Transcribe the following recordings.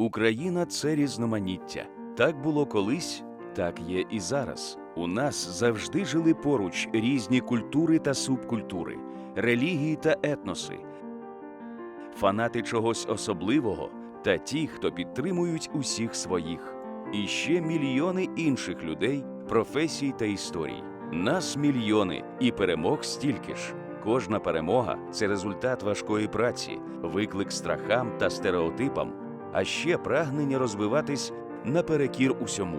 Україна це різноманіття. Так було колись, так є і зараз. У нас завжди жили поруч різні культури та субкультури, релігії та етноси, фанати чогось особливого та ті, хто підтримують усіх своїх, і ще мільйони інших людей, професій та історій. Нас мільйони і перемог стільки ж. Кожна перемога це результат важкої праці, виклик страхам та стереотипам, а ще прагнення розвиватись наперекір усьому.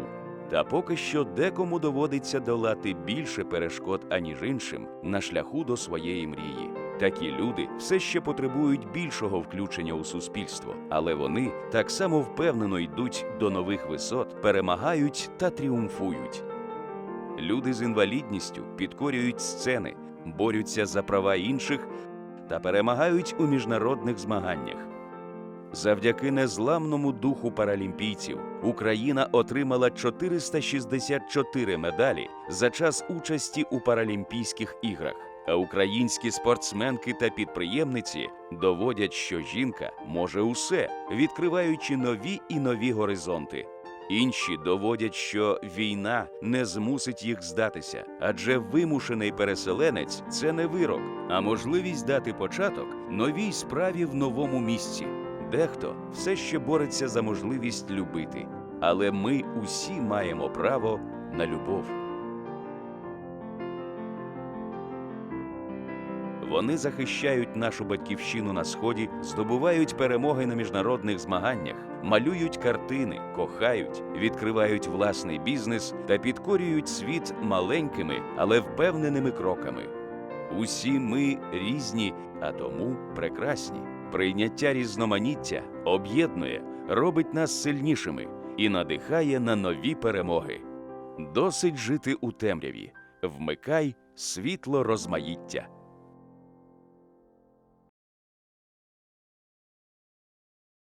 Та поки що декому доводиться долати більше перешкод, аніж іншим, на шляху до своєї мрії. Такі люди все ще потребують більшого включення у суспільство, але вони так само впевнено йдуть до нових висот, перемагають та тріумфують. Люди з інвалідністю підкорюють сцени, борються за права інших та перемагають у міжнародних змаганнях. Завдяки незламному духу паралімпійців Україна отримала 464 медалі за час участі у Паралімпійських іграх. А українські спортсменки та підприємниці доводять, що жінка може усе, відкриваючи нові і нові горизонти. Інші доводять, що війна не змусить їх здатися, адже вимушений переселенець це не вирок, а можливість дати початок новій справі в новому місці. Дехто все ще бореться за можливість любити, але ми усі маємо право на любов. Вони захищають нашу батьківщину на сході, здобувають перемоги на міжнародних змаганнях, малюють картини, кохають, відкривають власний бізнес та підкорюють світ маленькими, але впевненими кроками. Усі ми різні, а тому прекрасні. Прийняття різноманіття об'єднує, робить нас сильнішими і надихає на нові перемоги. Досить жити у темряві. Вмикай світло розмаїття.